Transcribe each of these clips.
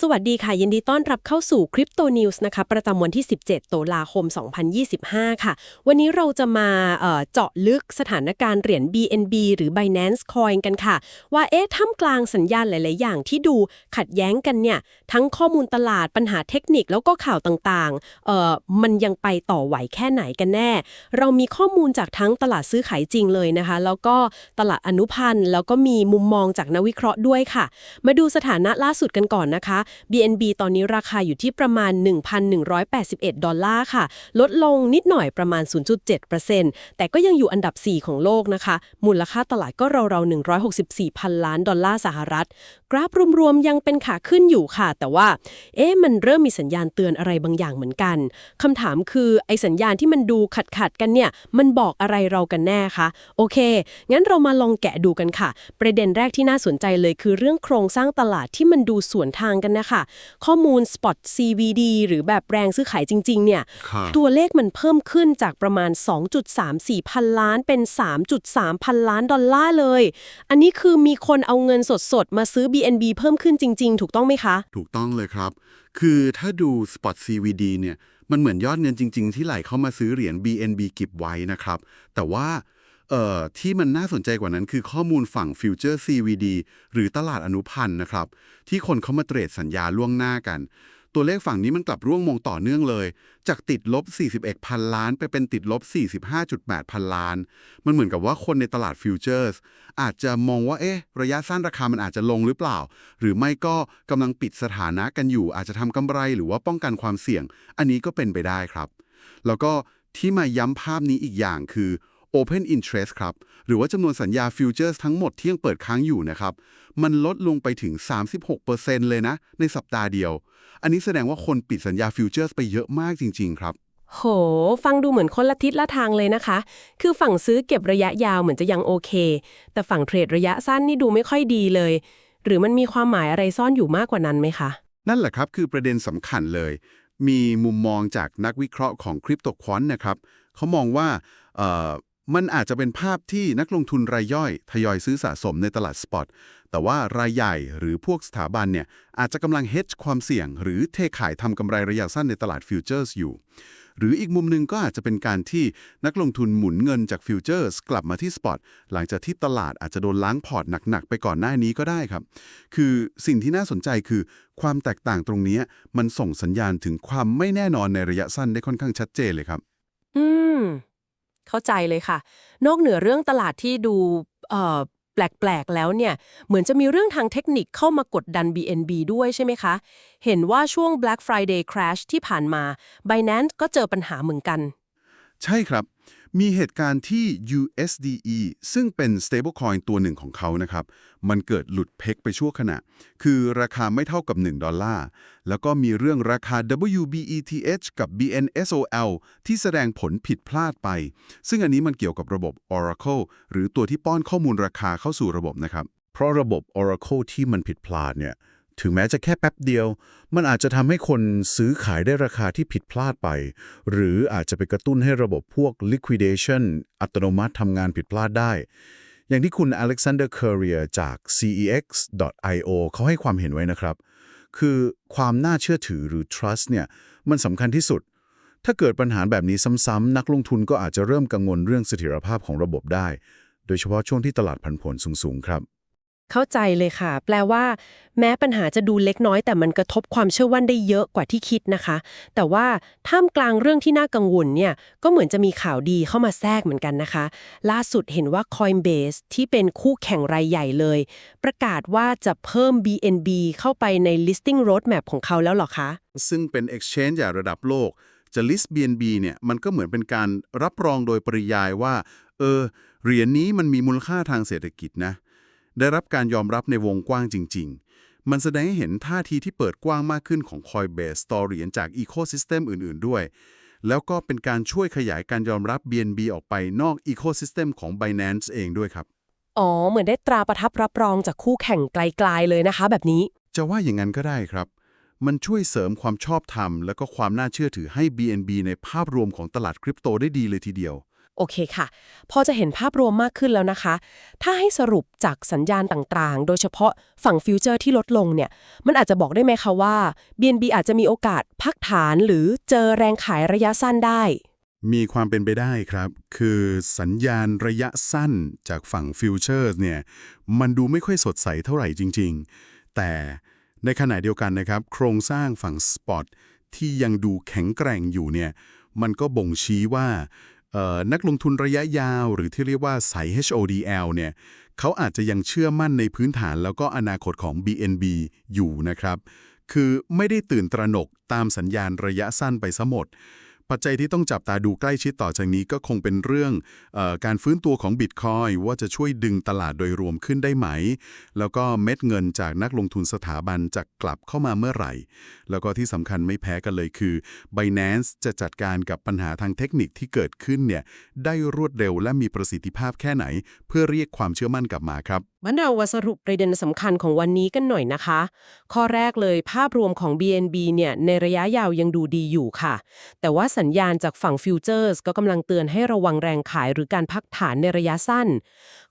สวัสดีค่ะ ยินดีต้อนรับเข้าสู่ Crypto News นะคะ ประจำวันที่ 17ตุลาคม 2025 ค่ะ วันนี้เราจะมาเจาะลึกสถานการณ์เหรียญ BNB หรือ Binance Coin กันค่ะ ว่าเอ๊ะท่ามกลางสัญญาณหลาย ๆ อย่างที่ดูขัดแย้งกันเนี่ย ทั้งข้อมูลตลาดปัญหาเทคนิคแล้วก็ข่าวต่างๆเออมันยังไปต่อไหวแค่ไหนกันแน่ เรามีข้อมูลจากทั้งตลาดซื้อขายจริงเลยนะคะ แล้วก็ตลาดอนุพันธ์แล้วก็มีมุมมองจากนักวิเคราะห์ด้วยค่ะ มาดูสถานะล่าสุดกันก่อนนะคะ BNB ตอนนี้ราคาอยู่ที่ประมาณ 1,181 ดอลลาร์ค่ะ ลดลงนิดหน่อยประมาณ 0.7%แต่ก็ยังอยู่อันดับ 4 ของโลกนะคะ มูลค่าตลาดก็ราวๆ164 พันล้านดอลลาร์สหรัฐ กราฟรวมๆยังเป็นขาขึ้นอยู่ค่ะ แต่ว่า เอ๊ะมันเริ่มมีสัญญาณเตือนอะไรบางอย่างเหมือนกันคำถามคือไอ้สัญญาณที่มันดูขัดขัดๆกันเนี่ย มันบอกอะไรเรากันแน่คะโอเค งั้นเรามาลองแกะดูกันค่ะ ประเด็นแรกที่น่าสนใจเลยคือเรื่องโครงสร้างตลาดที่มันดูสวนทางกันนะคะ ข้อมูล Spot CVD หรือแบบแรงซื้อขายจริง ๆ เนี่ยครับตัวเลขมันเพิ่มขึ้นจากประมาณ 2.34 พันล้านเป็น 3.3 พันล้านดอลลาร์เลย อันนี้คือมีคนเอาเงินสดๆ มาซื้อ BNB เพิ่มขึ้นจริง ๆ ถูกต้องไหมคะ ถูกต้องเลยครับ คือถ้าดู Spot CVD เนี่ย มันเหมือนยอดเงินจริง ๆ ที่ไหลเข้ามาซื้อเหรียญ BNB เก็บไว้นะครับ แต่ว่า เอ่อที่มันน่าสนใจกว่านั้นคือข้อมูลฝั่ง Future CVD หรือตลาดอนุพันธ์นะครับ ที่คนเขามาเทรดสัญญาล่วงหน้ากัน ตัวเลขฝั่งนี้มันกลับร่วงมงต่อเนื่องเลย จากติดลบ 41 พันล้าน ไปเป็นติดลบ 45.8 พันล้าน มันเหมือนกับว่าคนในตลาดฟิวเจอร์สอาจจะมองว่าเอ๊ะระยะสั้นราคามันอาจจะลงหรือเปล่า หรือไม่ก็กำลังปิดสถานะกันอยู่ อาจจะทำกำไรหรือว่าป้องกันความเสี่ยง อันนี้ก็เป็นไปได้ครับ แล้วก็ที่มาย้ำภาพนี้อีกอย่างคือ Open Interest ครับ หรือว่าจำนวนสัญญาฟิวเจอร์สทั้งหมดที่ยังเปิดค้างอยู่นะครับ มันลดลงไปถึง 36%เลยนะ ในสัปดาห์เดียว อันนี้แสดงว่าคนปิดสัญญาฟิวเจอร์สไปเยอะมากจริง ๆ ครับ โห ฟังดูเหมือนคนละทิศละทางเลยนะคะ คือฝั่งซื้อเก็บระยะยาวเหมือนจะยังโอเค แต่ฝั่งเทรดระยะสั้นนี่ดูไม่ค่อยดีเลย หรือมันมีความหมายอะไรซ่อนอยู่มากกว่านั้นไหมคะ นั่นแหละครับคือประเด็นสำคัญเลย มีมุมมองจากนักวิเคราะห์ของคริปโตควอนนะครับเขามองว่าเอ่อ มันอาจจะเป็นภาพที่นักลงทุนรายย่อยทยอยซื้อสะสมในตลาดสปอต แต่ว่ารายใหญ่หรือพวกสถาบันเนี่ยอาจจะกำลังเฮดความเสี่ยง หรือเทขายทำกำไรระยะสั้นในตลาดฟิวเจอร์สอยู่ หรืออีกมุมหนึ่งก็อาจจะเป็นการที่นักลงทุนหมุนเงินจากฟิวเจอร์สกลับมาที่สปอตหลังจากที่ตลาดอาจจะโดนล้างพอร์ตหนัก ๆ ไปก่อนหน้านี้ก็ได้ครับ คือสิ่งที่น่าสนใจคือ ความแตกต่างตรงนี้มันส่งสัญญาณถึงความไม่แน่นอนในระยะสั้นได้ค่อนข้างชัดเจนเลยครับ อืม เข้าใจเลยค่ะ นอกเหนือเรื่องตลาดที่ดูแปลกๆ แล้วเนี่ย เหมือนจะมีเรื่องทางเทคนิคเข้ามากดดัน BNB ด้วยใช่ไหมคะ เห็นว่าช่วง Black Friday Crash ที่ผ่านมา Binance ก็เจอปัญหาเหมือนกัน ใช่ครับ มีเหตุการณ์ที่ USDE ซึ่งเป็น stablecoin ตัวหนึ่งของเขานะครับ มันเกิดหลุดเพกไปชั่วขณะ คือราคาไม่เท่ากับ 1 ดอลลาร์ แล้วก็มีเรื่องราคา WBETH กับ BNSOL ที่แสดงผลผิดพลาดไป ซึ่งอันนี้มันเกี่ยวกับระบบ Oracle หรือตัวที่ป้อนข้อมูลราคาเข้าสู่ระบบนะครับ เพราะระบบ Oracle ที่มันผิดพลาดเนี่ย ถึงแม้จะแค่แป๊บเดียว มันอาจจะทำให้คนซื้อขายได้ราคาที่ผิดพลาดไป หรืออาจจะไปกระตุ้นให้ระบบพวก liquidation อัตโนมัติทำงานผิดพลาดได้ อย่างที่คุณ Alexander Courier จาก cex.io เขาให้ความเห็นไว้นะครับ คือความน่าเชื่อถือหรือ trust เนี่ย มันสำคัญที่สุด ถ้าเกิดปัญหาแบบนี้ซ้ำๆนักลงทุนก็อาจจะเริ่มกังวลเรื่องเสถียรภาพของระบบได้ โดยเฉพาะช่วงที่ตลาดผันผวนสูงๆครับ เข้าใจเลยค่ะ แปลว่า แม้ปัญหาจะดูเล็กน้อย แต่มันกระทบความเชื่อมั่นได้เยอะกว่าที่คิดนะคะ แต่ว่าท่ามกลางเรื่องที่น่ากังวลเนี่ยก็เหมือนจะมีข่าวดีเข้ามาแทรกเหมือนกันนะคะ ล่าสุดเห็นว่า Coinbase ที่เป็นคู่แข่งรายใหญ่เลย ประกาศว่าจะเพิ่ม BNB เข้าไปใน listing roadmap ของเขาแล้วหรอคะซึ่งเป็น exchange ใหญ่ระดับโลกจะ list BNB เนี่ยมันก็เหมือนเป็นการรับรองโดยปริยายว่าเออเหรียญนี้มันมีมูลค่าทางเศรษฐกิจนะ ได้รับการยอมรับในวงกว้างจริง ๆ มันแสดงให้เห็นท่าทีที่เปิดกว้างมากขึ้นของ Coinbase ต่อเหรียญจาก ecosystem อื่น ๆ ด้วย แล้วก็เป็นการช่วยขยายการยอมรับ BNB ออกไปนอก ecosystem ของ Binance เองด้วยครับ อ๋อ เหมือนได้ตราประทับรับรองจากคู่แข่งไกลๆเลยนะคะ แบบนี้ จะว่าอย่างนั้นก็ได้ครับ มันช่วยเสริมความชอบธรรม และก็ความน่าเชื่อถือให้ BNB ในภาพรวมของตลาดคริปโตได้ดีเลยทีเดียว โอเคค่ะ พอจะเห็นภาพรวมมากขึ้นแล้วนะคะ ถ้าให้สรุปจากสัญญาณต่างๆ โดยเฉพาะฝั่งฟิวเจอร์ที่ลดลงเนี่ย มันอาจจะบอกได้ไหมคะว่า BNB อาจจะมีโอกาสพักฐานหรือเจอแรงขายระยะสั้นได้ มีความเป็นไปได้ครับ คือสัญญาณระยะสั้นจากฝั่งฟิวเจอร์เนี่ย มันดูไม่ค่อยสดใสเท่าไหร่จริง ๆ แต่ในขณะเดียวกันนะครับ โครงสร้างฝั่งสปอตที่ยังดูแข็งแกร่งอยู่เนี่ย มันก็บ่งชี้ว่า นักลงทุนระยะยาว หรือที่เรียกว่าสาย HODL เนี่ยเขาอาจจะยังเชื่อมั่นในพื้นฐานแล้วก็อนาคตของ BNB อยู่นะครับ คือไม่ได้ตื่นตระหนกตามสัญญาณระยะสั้นไปซะหมด ปัจจัยที่ต้องจับตาดูใกล้ชิดต่อจากนี้ก็คงเป็นเรื่องออการฟื้นตัวของบิตคอยว่าจะช่วยดึงตลาดโดยรวมขึ้นได้ไหม แล้วก็เม็ดเงินจากนักลงทุนสถาบันจะกลับเข้ามาเมื่อไหร่ แล้วก็ที่สำคัญไม่แพ้กันเลยคือ Binance จะจัดการกับปัญหาทางเทคนิคที่เกิดขึ้นเนี่ยได้รวดเร็วและมีประสิทธิภาพแค่ไหน เพื่อเรียกความเชื่อมั่นกลับมาครับมันเรามาสรุปประเด็นสำคัญของวันนี้กันหน่อยนะคะ ข้อแรกเลยภาพรวมของ BNB เนี่ยในระยะยาวยังดูดีอยู่ค่ะ แต่ว่าสัญญาณจากฝั่งฟิวเจอร์สก็กำลังเตือนให้ระวังแรงขายหรือการพักฐานในระยะสั้น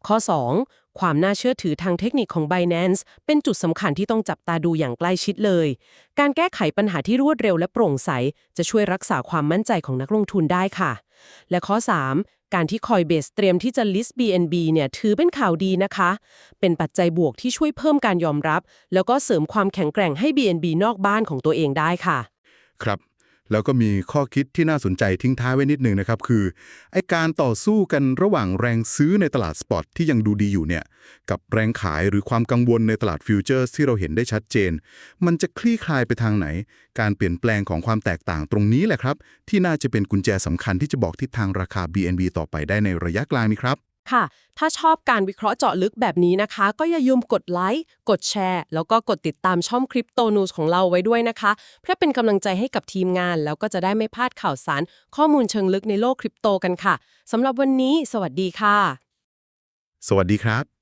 ข้อ 2 ความน่าเชื่อถือทางเทคนิคของ Binance เป็นจุดสำคัญที่ต้องจับตาดูอย่างใกล้ชิดเลย การแก้ไขปัญหาที่รวดเร็วและโปร่งใส จะช่วยรักษาความมั่นใจของนักลงทุนได้ค่ะ และข้อ 3 การที่ Coinbase เตรียมที่จะ list BNB เนี่ยถือเป็นข่าวดีนะคะ เป็นปัจจัยบวกที่ช่วยเพิ่มการยอมรับ แล้วก็เสริมความแข็งแกร่งให้ BNB นอกบ้านของตัวเองได้ค่ะ ครับ แล้วก็มีข้อคิดที่น่าสนใจทิ้งท้ายไว้นิดหนึ่งนะครับคือไอการต่อสู้กันระหว่างแรงซื้อในตลาดสปอตที่ยังดูดีอยู่เนี่ยกับแรงขายหรือความกังวลในตลาดฟิวเจอร์ที่เราเห็นได้ชัดเจน มันจะคลี่คลายไปทางไหน การเปลี่ยนแปลงของความแตกต่างตรงนี้แหละครับ ที่น่าจะเป็นกุญแจสำคัญที่จะบอกทิศทางราคา BNB ต่อไปได้ในระยะกลางนี้ครับ ค่ะ ถ้าชอบการวิเคราะห์เจาะลึกแบบนี้นะคะ ก็อย่าลืมกดไลค์ กดแชร์ แล้วก็กดติดตามช่องคริปโตนูสของเราไว้ด้วยนะคะ เพื่อเป็นกำลังใจให้กับทีมงาน แล้วก็จะได้ไม่พลาดข่าวสาร ข้อมูลเชิงลึกในโลกคริปโตกันค่ะสำหรับวันนี้ สวัสดีค่ะ สวัสดีครับ